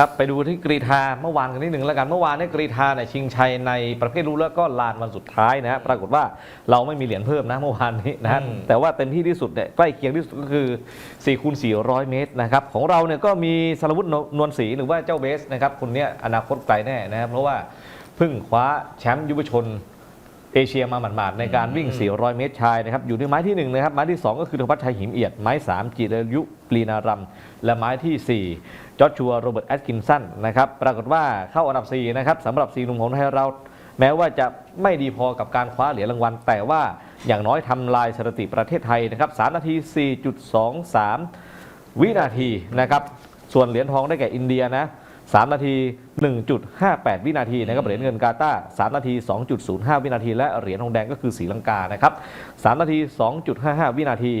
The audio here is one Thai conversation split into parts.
ครับไปดูที่กรีธาเมื่อวานกันนิดหนึ่งแล้วกันเมื่อวานเนี่ยกรีธาเนี่ยชิงชัยในประเภทรู้แล้วก็ลานวันสุดท้ายนะฮะปรากฏว่าเราไม่มีเหรียญเพิ่มนะเมื่อวานนี้นะฮะอืมแต่ว่าเต็มที่ที่สุดเนี่ยใกล้เคียงที่สุดก็คือ4คูณ400 เมตรนะครับของเราเนี่ยก็มีสารวุฒินวลศรีหรือว่าเจ้าเบสนะครับคนเนี้ยอนาคตไกลแน่นะครับเพราะว่าเพิ่งคว้าแชมป์ยุวชน เอเชียมาหมาดๆในการวิ่ง 400 เมตรชายนะครับอยู่ที่ไม้ที่1นะครับไม้ที่ 2 ก็คือธวัชชัยหิมเอียด ไม้ 3 จิรยุปรีนารัม และไม้ทีสี่4จอร์ชัวโรเบิร์ตแอตกินสันนะครับปรากฏว่าเข้าอันดับ 4 นะครับสำหรับ4หนุ่มของไทยเรา แม้ว่าจะไม่ดีพอกับการคว้าเหรียญรางวัล แต่ว่าอย่างน้อยทำลายสถิติประเทศไทยนะครับ3นาที 4.23 วินาทีนะครับส่วนเหรียญทองได้แก่อินเดียนะ 3 นาที 1.58 วินาทีนะครับเหรียญเงินกาตาร์3นาที 2.05 วินาที และเหรียญทองแดงก็คือศรีลังกานะครับ3นาที 2.55 วินาที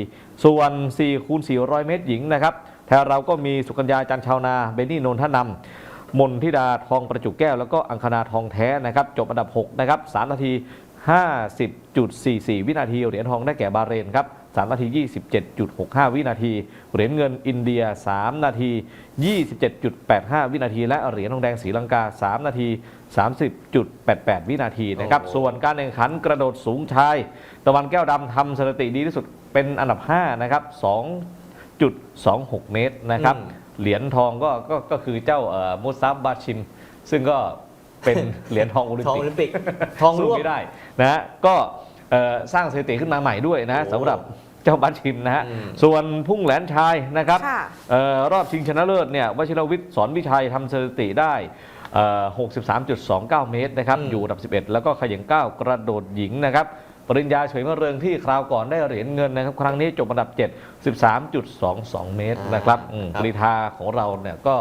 ส่วน4คูณ400 เมตรหญิงนะครับแถวเราก็มีสุกัญญาจันชาวนาเบนนี่นนทนำมนทิดาทองประจุแก้ว แล้วก็อังคณาทองแท้นะครับจบอันดับ 6 นะครับ 3 นาที 50.44 วินาที เหรียญทองได้แก่บาห์เรนครับ 3 นาที 27.65 วินาที เหรียญเงินอินเดีย 3 นาที 27.85 วินาที และเหรียญทองแดงศรีลังกา 3 นาที 30.88 วินาทีนะครับโอ้โหส่วนการแข่งขันกระโดดสูงชาย ตะวันแก้วดำทำสถิติดีที่สุดเป็นอันดับ 5 นะครับ 2.26 เมตรนะครับ เหรียญทองก็ก็ก็คือเจ้าเอ่อมุซับบาชิม ซึ่งก็เป็นเหรียญทองโอลิมทองปิโอกลิมปิก ทองสู้ร่วมไม่ได้นะฮะก็เอ่อสร้างสถิติขึ้นมาใหม่ด้วยนะโอ้สำหรับ เจ้าบัตชิมนะฮะ อืม ส่วนพุ่งแหลนชายนะครับค่ะ เอ่อรอบชิงชนะเลิศเนี่ยวชิรวิทย์สอนวิชัยทำสถิติได้เอ่อ63.29 เมตรนะครับ อืม อยู่อันดับ 11 แล้วก็ขยิงก้าวกระโดดหญิงนะครับ ปริญญาเฉยมะเริงที่คราวก่อนได้เหรียญเงินนะครับ ครั้งนี้จบอันดับ 7 13.22 เมตรนะครับอืมกรีธาของเราเนี่ยก็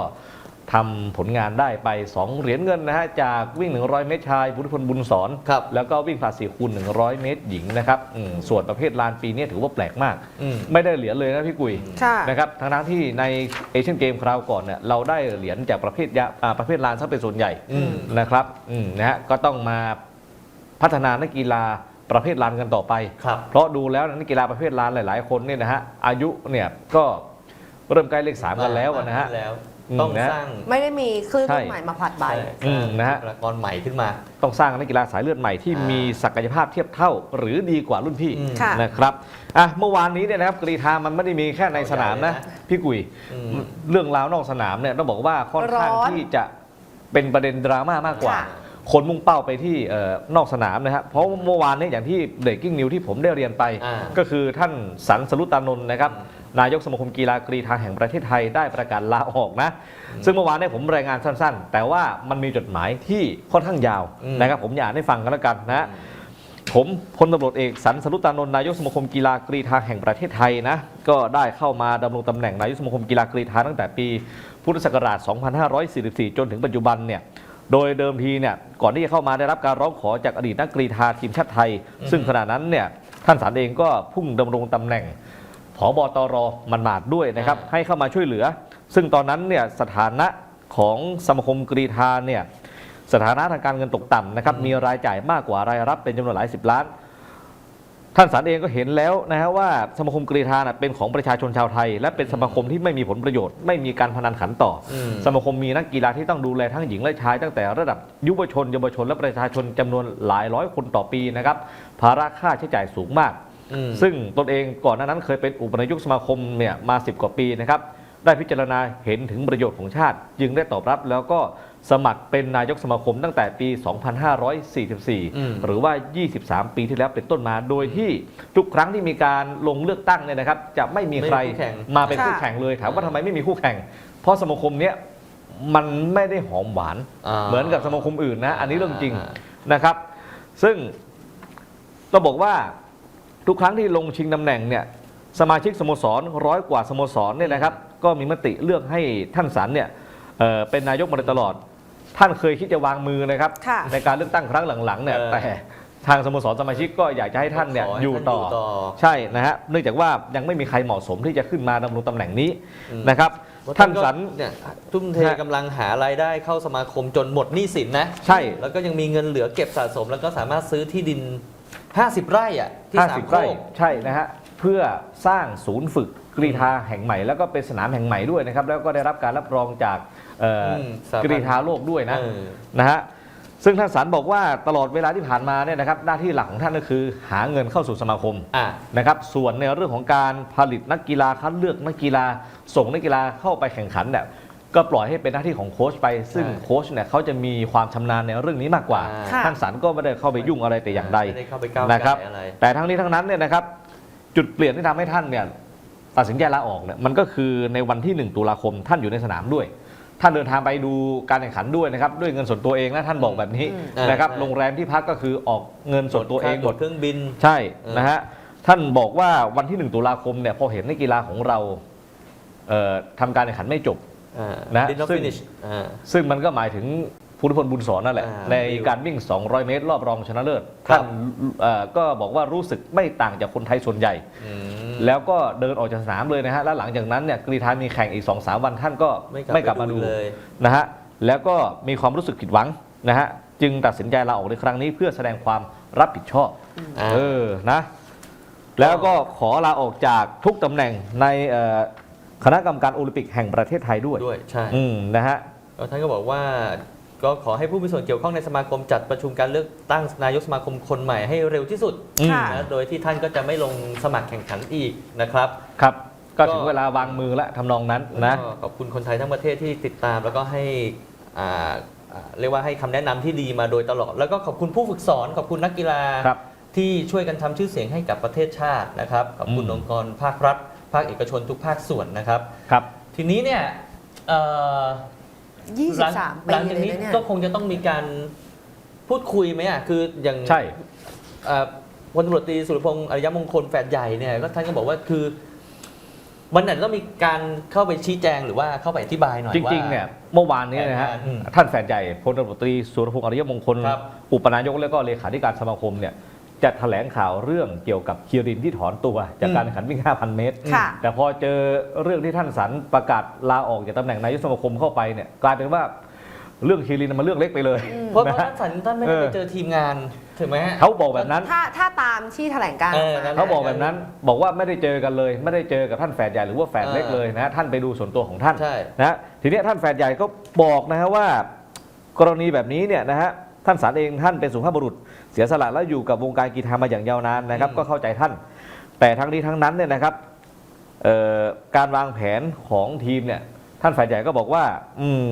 ทำผลงานได้ไป 2 เหรียญเงินนะฮะจากวิ่ง 100 เมตรชายพุทธิพลบุญสอน ครับแล้วก็วิ่งผลัด4คูณ 100 เมตรหญิงนะครับอืมส่วนประเภทลานปีนี้ถือว่าแปลกมาก อืม ไม่ได้เหรียญเลยนะพี่กุยค่ะ นะครับทั้งทั้งๆที่ในเอเชียนเกมคราวก่อนเนี่ยเราได้เหรียญจากประเภทยาอ่าประเภทลานซะเป็นส่วนใหญ่อืม นะครับอืมนะฮะก็ต้องมาพัฒนานักกีฬาประเภทลานกันต่อไป ครับ เพราะดูแล้วนักกีฬาประเภทลานหลาย ๆ คนเนี่ยนะฮะอายุเนี่ยก็เริ่มใกล้เลขสามกันแล้วนะฮะ แล้วอืม ต้องนะ สร้างไม่ได้มีคลื่นใช่ลูกใหม่มาผลัดใบ ใช่อืมนะฮะ บุคลากรใหม่ขึ้นมา ต้องสร้างนักกีฬาสายเลือดใหม่ที่อ่ามี มีศักยภาพเทียบเท่า หรือดีกว่ารุ่นพี่อืม ค่ะ นะครับอะเมื่อวานนี้เนี่ยนะครับกรีธามันไม่ได้มีแค่ในสนามนะเอาใหญ่เลยนะพี่กุยอืม เรื่องราวนอกสนามเนี่ยต้องบอกว่าค่อนข้างร้อนที่จะเป็นประเด็นดราม่ามากกว่า ค่ะ คนมุ่งเป้าไปที่เอ่อนอกสนามนะครับเพราะเมื่อวานนี้อย่างที่เบรกกิ้งนิวที่ผมได้เรียนไปอ่าก็คือท่านสันสรุตตานนท์นะครับอืมนายกสมาคมกีฬากรีธาแห่งประเทศไทยได้ประกาศลาออกนะ ซึ่งเมื่อวานเนี้ผมรายงานสั้นๆ แต่ว่ามันมีจดหมายที่ค่อนข้างยาวอืมนะครับผมอยากให้ฟังกันแล้วกันนะผมพลตำรวจเอกสันสรุตตานนท์นายกสมาคมกีฬากรีธาแห่งประเทศไทยนะก็ได้เข้ามาดำรงตำแหน่งนายกสมาคมกีฬากรีธาตั้งแต่ปีพุทธศักราช 2544 จนถึงปัจจุบันเนี่ย โดยเดิมทีเนี่ยก่อนที่จะเข้ามาได้รับการร้องขอจากอดีตนักกรีธาทีมชาติไทยอืมซึ่งขณะนั้นเนี่ยท่านสันเองก็พุ่งดำรงตำแหน่งผบตรมันมาดๆด้วยนะครับให้เข้ามาช่วยเหลือ ซึ่งตอนนั้นเนี่ยสถานะของสมาคมกรีธาเนี่ยสถานะทางการเงินตกต่ำนะครับอืมมีรายจ่ายมากกว่ารายรับเป็นจำนวนหลายสิบล้าน ท่านสารเองก็เห็นแล้วนะฮะว่าสมาคมกรีธาน่ะเป็นของประชาชนชาวไทย และเป็นสมาคมที่ไม่มีผลประโยชน์ ไม่มีการพนันขันต่ออมสมาคมมีนักกีฬาที่ต้องดูแลทั้งหญิงและชาย ตั้งแต่ระดับยุวชนเยาวชน และประชาชนจำนวนหลายร้อยคนต่อปีนะครับภาระค่าใช้จ่ายสูงมากอืมซึ่งตนเองก่อนหน้านั้นเคยเป็นอุปนายกสมาคมเนี่ยมา 10 กว่าปีนะครับ ได้พิจารณาเห็นถึงประโยชน์ของชาติ จึงได้ตอบรับแล้วก็สมัครเป็นนายกสมาคมตั้งแต่ปีอืม2544 หรือว่า 23 ปีที่แล้วเป็นต้นมา โดยที่ทุกครั้งที่มีการลงเลือกตั้งเนี่ยนะครับ จะไม่มีใครไม่มีคู่แข่งมาเป็นค่ะคู่แข่งเลยถามว่าทำไมไม่มีคู่แข่ง เพราะสมาคมเนี้ยมันไม่ได้หอมหวานาเหมือนกับสมาคมอื่นนะ อันนี้เรื่องจริงานะครับ ซึ่งต้องบอกว่าทุกครั้งที่ลงชิงตำแหน่งเนี่ยสมาชิกสโมสรร้อยกว่าสโมสรเนี่ยนะครับ ก็มีมติเลือกให้ท่านสันเนี่ยเอ่อเป็นนายกมาโดยตลอด ท่านเคยคิดจะวางมือนะครับ ค่ะ ในการเลือกตั้งครั้งหลังๆเนี่ยเออ แต่ทางสโมสรสมาชิกก็อยากจะให้ท่านเนี่ยขให้อยู่ต่อ ใช่นะฮะเนื่องจากว่ายังไม่มีใครเหมาะสมที่จะขึ้นมาดำรงตำแหน่งนี้อืมนะครับ เพระท่านสันก็เนี่ยทุ่มเทฮะ กำลังหารายได้เข้าสมาคมจนหมดหนี้สินนะ ใช่ แล้วก็ยังมีเงินเหลือเก็บสะสม แล้วก็สามารถซื้อที่ดิน 50 ไร่อะที่สาม50โคไร่ก ใช่นะฮะเพื่อสร้างศูนย์ฝึกกรีธาแห่งใหม่ แล้วก็เป็นสนามแห่งใหม่ด้วยนะครับ แล้วก็ได้รับการรับรองจากเอ่อมสหกพันธ์รีธาโลกด้วยนะเออนะฮะซึ่งท่านสันบอกว่าตลอดเวลาที่ผ่านมาเนี่ยนะครับหน้าที่หลักของท่านก็คือ หาเงินเข้าสู่สมาคมอะนะครับส่วนในเรื่องของการผลิตนักกีฬาคัดเลือกนักกีฬา ส่งนักกีฬาเข้าไปแข่งขันเนี่ยก็ปล่อยให้เป็นหน้าที่ของโค้ชไป ซึ่งใช่โค้ชเนี่ยเขาจะมีความชำนาญในเรื่องนี้มากกว่าอ่าค่ะท่านสันก็ไม่ได้เข้าไปยุ่งอะไรแต่อย่างใดไม่ได้เข้าไปก้าวนะครับไก่อะไรแต่ทั้งนี้ทั้งนั้นเนี่ยนะครับ จุดเปลี่ยนที่ทำให้ท่านเนี่ยตัดสินใจลาออกเนี่ยมันก็คือในวันที่ 1 ตุลาคมท่านอยู่ในสนามด้วย ท่านเดินทางไปดูการแข่งขันด้วยนะครับด้วยเงินส่วนตัวเองนะท่านบอกแบบนี้อืมนะครับใช่โรงแรมที่พักก็คือออกเงินส่วนตัวเองหมดเครื่องบินใช่เออนะฮะท่านบอกว่าวันที่ 1 ตุลาคมเนี่ยพอเห็นนักกีฬาของเราเอ่อทำการแข่งขันไม่จบอ่านะดินอฟซึ่งฟินิชอ่าซึ่งมันก็หมายถึง ภูริพลบุญสอนนั่นแหละ อ่าในการวิ่ง 200 เมตร รอบรองชนะเลิศครับ ท่านเอ่อก็บอกว่ารู้สึกไม่ต่างจากคนไทยส่วนใหญ่ อืม แล้วก็เดินออกจากสนามเลยนะฮะ แล้วหลังจากนั้นเนี่ยกรีฑามีแข่งอีก2อสวันท่านก็ไม่กลับกลับมาดูเลย นะฮะ แล้วก็มีความรู้สึกผิดหวังนะฮะ จึงตัดสินใจลาออกในครั้งนี้เพื่อแสดงความรับผิดชอบ อ่า เออ นะ แล้วก็ขอลาออกจากทุกตำแหน่งในเอ่อคณะกรรมการโอลิมปิกแห่งประเทศไทยด้วยด้วยใช่อืมนะฮะ แล้วท่านก็บอกว่า ก็ขอให้ผู้มีส่วนเกี่ยวข้องในสมาคมจัดประชุมการเลือกตั้งนายกสมาคมคนใหม่ให้เร็วที่สุดอืมค่ะ นะโดยที่ท่านก็จะไม่ลงสมัครแข่งขันอีกนะครับ ครับ ก็ก็ถึงเวลาวางมือและทำนองนั้นนะ ก็ขอบคุณคนไทยทั้งประเทศที่ติดตามแล้วก็ให้อ่าอ่าเรียกว่าให้คำแนะนำที่ดีมาโดยตลอด แล้วก็ขอบคุณผู้ฝึกสอนขอบคุณนักกีฬา ครับที่ช่วยกันทำชื่อเสียงให้กับประเทศชาตินะครับขอบคุณอืม องค์กรภาครัฐ ภาคเอกชนทุกภาคส่วนนะครับ ครับ ทีนี้เนี่ยเอ่อ หลัง23หลัปีงจากเลยนี้นะเนี่ย ก็คงจะต้องมีการพูดคุยไหมอะคืออย่าง ใช่ เอ่อพลตำรวจตรีสุรพงษ์อริยมงคลแฝดใหญ่เนี่ยก็ท่านก็บอกว่าคือ มันอาจจะต้องมีการเข้าไปชี้แจงหรือว่าเข้าไปอธิบายหน่อยจว่า ริงๆเนี่ยเมื่อวานนี้นะฮะแผนงานอืมท่านแฟนใหญ่พลตำรวจตรีสุรพงษ์อริยมงคล ครับ อุปนายกและก็เลขาธิการสมาคมเนี่ย จะแถลงข่าวเรื่องเกี่ยวกับคีรินที่ถอนตัวจากการแข่งขันวิ่ง 5,000 เมตร ค่ะแต่พอเจอเรื่องที่ท่านสันประกาศลาออกจากตำแหน่งนายกสมาคมเข้าไปเนี่ยกลายเป็นว่าเรื่องคีรินมันเรื่องเล็กไปเลยอืม เพราะเพนะราะฮะท่านสันท่านไม่ได้เออไปเจอทีมงานถูกไหมฮะ เขาบอกแบบนั้น ถ้าถ้าตามที่แถลงการณ์ออกเออนั่มานแหละ เขาบอกแบบนั้นบอกว่าไม่ได้เจอกันเลย ไม่ได้เจอกับท่านแฝดใหญ่หรือว่าแฝดเล็กเออเลยนะฮะท่านไปดูส่วนตัวของท่าน ใช่ นะฮะทีเนี้ยท่านแฝดใหญ่ก็บอกนะฮะว่า กรณีแบบนี้เนี่ยนะฮะ ท่านสารเองท่านเป็นสุภาพบุรุษเสียสละและอยู่กับวงการกีฬามาอย่างยาวนานนะครับอืมก็เข้าใจท่าน แต่ทั้งนี้ทั้งนั้นเนี่ยนะครับเอ่อการวางแผนของทีมเนี่ยท่านฝ่ายใหญ่ก็บอกว่า อืม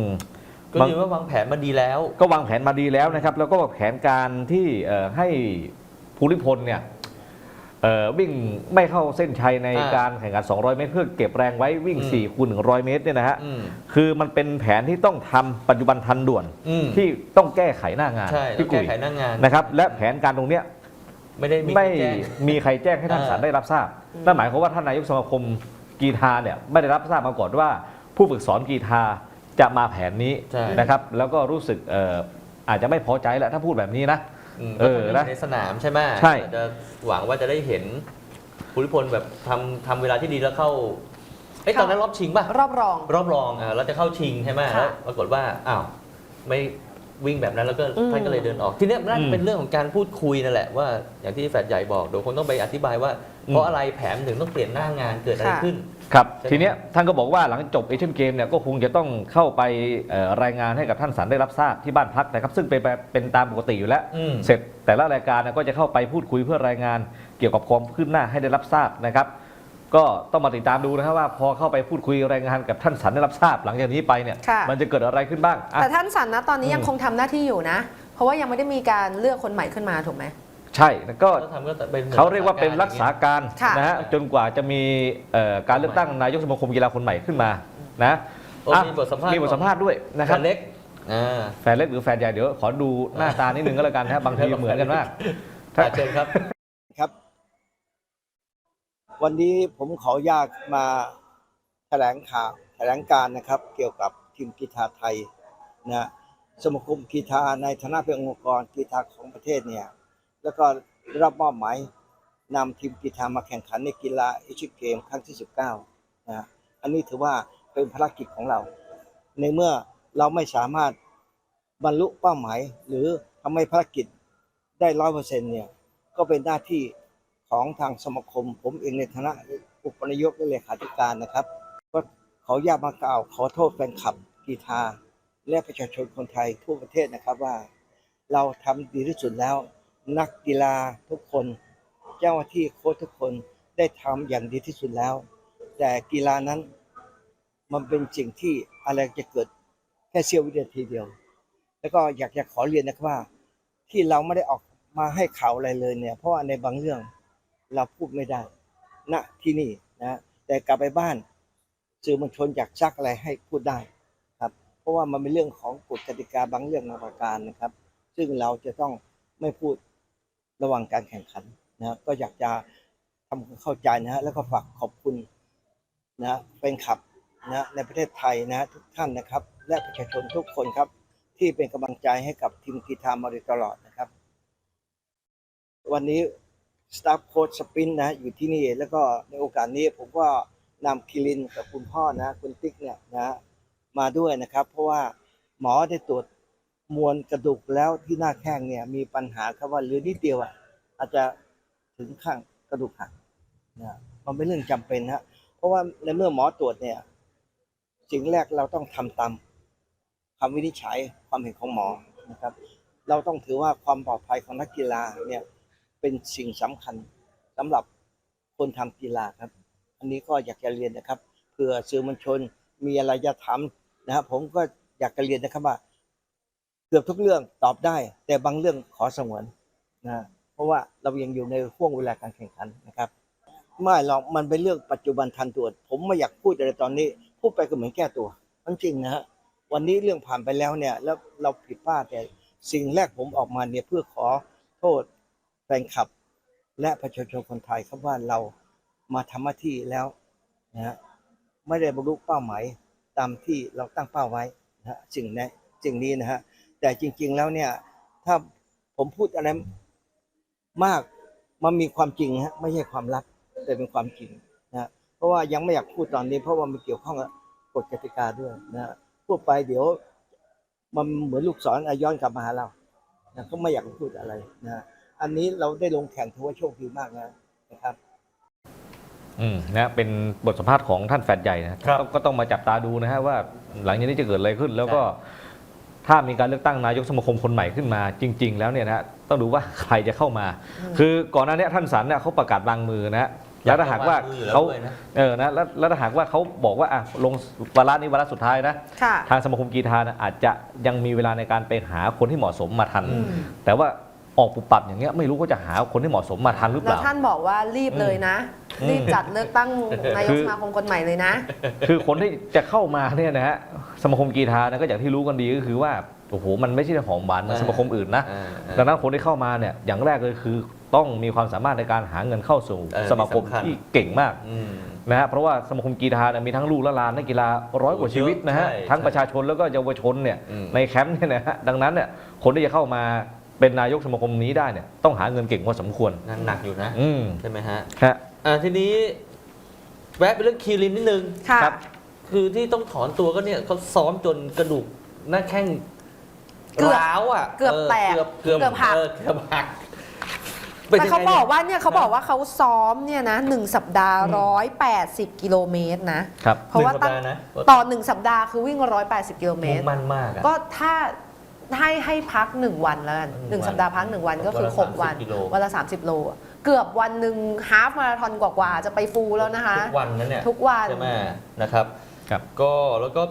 ก็บางยืนว่าวางแผนมาดีแล้ว ก็วางแผนมาดีแล้วนะครับ แล้วก็แผนการที่เอ่อให้ภูริพลเนี่ยเอ่อ วิ่งไม่เข้าเส้นชัยในอ่าการแข่งขัน 200 เมตร เพื่อเก็บแรงไว้วิ่งอืม4คูณ 100 เมตรเนี่ยนะฮะอืมคือมันเป็นแผนที่ต้องทำปัจจุบันทันด่วนอืมที่ต้องแก้ไขหน้างานใช่ต้อพี่งกุแก้ยไขหน้างานนะครับ และแผนการตรงเนี้ยไม่ได้มีไม่แจ้งมีใครแจ้งให้ท่านอ่าศาลได้รับทราบ นั่นหมายความว่าท่านนายกสมาคมกีฬาเนี่ยไม่ได้รับทราบมาก่อนว่า ผู้ฝึกสอนกีฬาจะมาแผนนี้ใช่นะครับ แล้วก็รู้สึกเอ่ออาจจะไม่พอใจแหละถ้าพูดแบบนี้นะ อืมเออก็ทำนะในสนามใช่ไหมใช่จะหวังว่าจะได้เห็นภูริพลแบบทำทำเวลาที่ดีแล้วเข้าเอ้ยเข้าตอนนั้นรอบชิงป่ะ รอบรอง รอบรองอ่าเราจะเข้าชิงใช่ไหมค่ะแล้วปรากฏว่า อ้าว ไม่วิ่งแบบนั้นแล้วก็อืม ท่านก็เลยเดินออก ทีเนี้ยน่าอืจะมเป็นเรื่องของการพูดคุยนั่นแหละว่า อย่างที่แฟดใหญ่บอกเดี๋ยวคงต้องไปอธิบายว่าอืม เพราะอะไรแผนถึงต้องเปลี่ยนหน้างานเกิดอะไรค่ะขึ้น ครับใช่ไหมทีเนี้ยท่านก็บอกว่าหลังจบเอเชียนเกมเนี่ยก็คงจะต้องเข้าไปเอ่อรายงานให้กับท่านสันได้รับทราบที่บ้านพักนะครับ ซึ่งเป็นไปเป็นตามปกติอยู่แล้วอืมเสร็จแต่ละรายการเนี่ยก็จะเข้าไปพูดคุยเพื่อรายงาน เกี่ยวกับความคืบหน้าให้ได้รับทราบนะครับ ก็ต้องมาติดตามดูนะครับว่าพอเข้าไปพูดคุยรายงานกับท่านสันได้รับทราบ หลังจากนี้ไปเนี่ยค่ะมันจะเกิดอะไรขึ้นบ้างอะแต่ท่านสันนะตอนนี้อืมยังคงทำหน้าที่อยู่นะ เพราะว่ายังไม่ได้มีการเลือกคนใหม่ขึ้นมาถูกไหม ใช่แล้วก็ก็ทำก็เป็นหมือนเขาเรียกว่าเป็นรักษาการค่ะ นะฮะจนกว่าจะมีเอ่อการเลือกตั้งนายกสมาคมกีฬาคนใหม่ขึ้นมานะโอ้อะมีบทสัมภาษณ์มีบทสัมภาษณ์ด้วยนะนะคครัรับ บเล็กอ่าแฟนเล็กหรือแฟนใหญ่เดี๋ยวขอดูหน้าตานิดนึงก็แล้วกันนะบางทีเหมือนกันมาก อ่าเชิญครับ ครับ วันนี้ผมขออนุญาตมาแถลงข่าวแถลงการนะครับ เกี่ยวกับทีมกีฬาไทยนะสมาคมกีฬาในฐานะเป็นองค์กรกีฬาของประเทศเนี่ย แล้วก็รับมอบหมายนำทีมกีฬามาแข่งขันในกีฬาเอเชียเกมครั้งที่ 19นะอันนี้ถือว่าเป็นภารกิจของเรา ในเมื่อเราไม่สามารถบรรลุเป้าหมาย หรือทำให้ภารกิจได้ร้อยเปอร์เซ็นต์เนี่ยก็เป็นหน้าที่ของทางสมาคม ผมเองในฐานะอุปนายกและเลขาธิการนะครับก็ขออนุญาตมากล่าวขอโทษแฟนคลับกีฬาและประชาชนคนไทยทั่วประเทศนะครับว่า เราทำดีที่สุดแล้ว นักกีฬาทุกคน เจ้าหน้าที่โค้ชทุกคนได้ทำอย่างดีที่สุดแล้ว แต่กีฬานั้นมันเป็นสิ่งที่อะไรจะเกิดแค่เสี้ยววินาทีเดียว แล้วก็อยากจะขอเรียนนะครับว่า ที่เราไม่ได้ออกมาให้ข่าวอะไรเลยเนี่ย เพราะว่าในบางเรื่องเราพูดไม่ได้ณที่นี่นะแต่กลับไปบ้านสื่อมวลชนอยากซักอะไรให้พูดได้ครับ เพราะว่ามันเป็นเรื่องของกฎกติกาบางเรื่องบางประการนะครับ ซึ่งเราจะต้องไม่พูด ระหว่างการแข่งขันนะก็อยากจะทำความเข้าใจนะฮะแล้วก็ฝากขอบคุณนะเป็นขับนะในประเทศไทยนะทุกท่านนะครับ และประชาชนทุกคนครับ ที่เป็นกำลังใจให้กับทีมกีฬามาโดยตลอดนะครับ วันนี้สตาฟโค้ชสปินนะอยู่ที่นี่แล้วก็ในโอกาสนี้ผมก็นำคิรินกับคุณพ่อนะ คุณติ๊กเนี่ยนะมาด้วยนะครับ เพราะว่าหมอได้ตรวจ มวลกระดูกแล้วที่หน้าแข้งเนี่ยมีปัญหาครับว่าเหลือนิดเดียวอะอาจจะถึงข้างกระดูกหักนะมันเป็นเรื่องจำเป็นนะเพราะว่าในเมื่อหมอตรวจเนี่ยสิ่งแรกเราต้องทำตามคำวินิจฉัยความเห็นของหมอนะครับ เราต้องถือว่าความปลอดภัยของนักกีฬาเนี่ยเป็นสิ่งสำคัญสำหรับคนทำกีฬาครับ อันนี้ก็อยากจะเรียนนะครับเผื่อสื่อมวลชนมีอะไรจะถามนะครับผมก็อยากจะเรียนนะครับว่า กือบทุกเรื่องตอบได้ แต่บางเรื่องขอสงวนนะเพราะว่าเรายังอยู่ในห่วงเวลาการแข่งขันนะครับ ไม่หรอกมันเป็นเรื่องปัจจุบันทันด่วผมไม่อยากพูดอะไรตอนนี้ พูดไปก็เหมือนแก้ตัวมันจริงนะฮะวันนี้เรื่องผ่านไปแล้วเนี่ย แล้วเราผิดพลาดแต่สิ่งแรกผมออกมาเนี่ยเพื่อขอโทษแฟนคลับ และประชาชนคนไทยครับว่าเรามาทำหน้าที่แล้วนะฮะไม่ได้บรรลุเป้าหมายตามที่เราตั้งเป้าไว้นะฮะสิ่งนี้สิ่งนี้นะฮะ แต่จริง ๆ แล้วเนี่ย ถ้าผมพูดอะไรมากมันมีความจริงฮะไม่ใช่ความลับแต่เป็นความจริงนะฮะเพราะว่ายังไม่อยากพูดตอนนี้ เพราะว่ามันเกี่ยวข้องกับกฎกติกาด้วยนะฮะพูดไปเดี๋ยวมันเหมือนลูกศรอะย้อนกลับมาหาเรานะก็ไม่อยากพูดอะไรนะฮะอันนี้เราได้ลงแข่งถือว่าโชคดีมากนะนะครับอืมนะเป็นบทสัมภาษณ์ของท่านแฟดใหญ่นะครับก็ก็ต้องมาจับตาดูนะฮะว่าหลังจากนี้จะเกิดอะไรขึ้นแล้วก็ ถ้ามีการเลือกตั้งนายกสมาคมคนใหม่ขึ้นมาจริง ๆ แล้วเนี่ยนะฮะต้องดูว่าใครจะเข้ามา คือก่อนหน้านี้ท่านสันเนี่ยเขาประกาศวางมือนะฮะแล้วถ้าหากว่าอยากจะวางมืออยู่แล้วเขาด้วยนะเออนะแล้วแล้วถ้าหากว่าเขาบอกว่าอะลงวาระนี้วาระสุดท้ายนะค่ะทางสมาคมกีฬานะอาจจะยังมีเวลาในการไปหาคนที่เหมาะสมมาทันอืมแต่ว่าออกปุบปับอย่างเงี้ยไม่รู้ว่าจะหาคนที่เหมาะสมมาทันหรือเปแล้วล่า ท่านบอกว่ารีบเลยนะอืม รีบจัดเลือกตั้งนายคืกอสมาคมคนใหม่เลยนะ คือคนที่จะเข้ามาเนี่ยนะฮะสมาคมกีฬานะก็อย่างที่รู้กันดีก็คือว่าโอ้โหมันไม่ใช่หอมหวานเหมือนอ่าสมาคมอื่นนะอ่าอ่าดังนั้นคนที่เข้ามาเนี่ยอย่างแรกเลยคือต้องมีความสามารถในการหาเงินเข้าสู่เออสมาคมสำคัญที่เก่งมากอืมนะฮะเพราะว่าสมาคมกีฬาเนี่ยมีทั้งลูกและหลานนักกีฬาร้อยกว่าชีวิตนะฮะใช่ทั้งใช่ประชาชนแล้วก็เยาวชนเนี่ยอืมในแคมป์เนี่ยนะฮะดังนั้นเนี่ยคนที่จะเข้ามาเป็นนายกสมาคมนี้ได้เนี่ยต้องหาเงินเก่งพอสมควรงานหนักอยู่นะอืมใช่ไหมฮะฮะ อ่าทีนี้แวะไปเรื่องคีรินนิดนึง ค่ะ ครับ คือที่ต้องถอนตัวก็เนี่ยเขาซ้อมจนกระดูกหน้าแข้งเกือบร้าวอะเกือบแตกเกือบเกือบเกือบหัก เออเกือบหักป็นแต่ยังเขาไงบนี่อยกว่าเนี่ยเขาบอกว่าเขาซ้อมเนี่ยนะหนึ่งสัปดาห์ร้อยแปดสิบกิโลเมตรนะ ครับ เพราะว่าหนึ่งสัปตั้งดห์นะ ต่อหนึ่งสัปดาห์คือวิ่งร้อยแปดสิบกิโลเมมุ่ตงร มั่นมากอะ ก็ถ้าให้ให้พักหนึ่งวันแล้วกันหหนึ่นึ่งงวันสัปดาห์พักหนึ่งวันก็คือวันละหกวัน 30กิโล วันละสามสิบโลอะ เกือบวันหนึ่งฮาฟมาราธอนกว่าๆจะไปฟูลแล้วนะคะ ทุกวันนั้นเนี่ยทุกวัน ใช่ไหมนะครับครับ ก็แล้วก็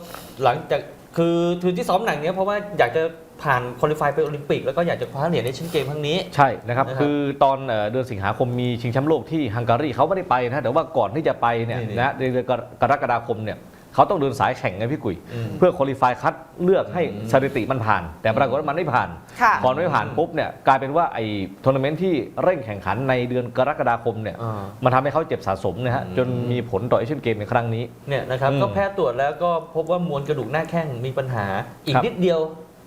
หลังจากคือคือที่ซ้อมหนักเนี้ยเพราะว่าอยากจะผ่านคุริฟายไปโอลิมปิก แล้วก็อยากจะคว้าเหรียญในเชิ้นเกมครั้งนี้ ใช่นะครับ นะครับคือตอนเอ่อเดือนสิงหาคมมีชิงแชมป์โลกที่ฮังการีเขาไม่ได้ไปนะแต่ว่าก่อนที่จะไปเนี่ยนี่ๆนะในเดือนกรกฎาคมเนี่ย เขาต้องเดินสายแข่งไงพี่กุยอืมเพื่อคุริฟายคัดเลือกให้อืมสถิติมันผ่าน แต่ปรากฏว่ามันไม่ผ่านค่ะพอไม่ผ่านปุ๊บเนี่ยกลายเป็นว่าไอ้ทัวร์นาเมนต์ที่เร่งแข่งขันในเดือนกรกฎาคมเนี่ยอ่ามันทำให้เขาเจ็บสะสมนะฮะอืมจนมีผลต่อเอเชียนเกมในครั้งนี้เนี่ยนะครับอืมก็แพทย์ตรวจแล้วก็พบว่ามวลกระดูกหน้าแข้งมีปัญหาอีกครับนิดเดียว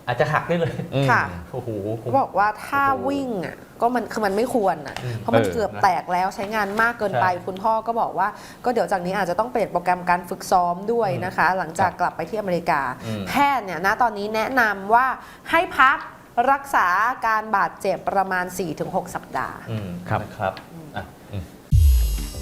อาจจะหักได้เลย อืม ค่ะ โอ้โห เขาบอกว่าถ้าโอ้โหวิ่งอะก็มันคือมันไม่ควรอะอืมเพราะมันเออเกือบแตกแล้วใช้งานมากเกินไป ใช่คุณพ่อก็บอกว่า ก็เดี๋ยวจากนี้อาจจะต้องเปลี่ยนโปรแกรมการฝึกซ้อมด้วยนะคะ หลังจากกลับไปที่อเมริกา อืม แพทย์เนี่ยณตอนนี้แนะนำว่าให้พักรักษาการบาดเจ็บประมาณ 4-6 สัปดาห์ อืมครับ นะครับอะ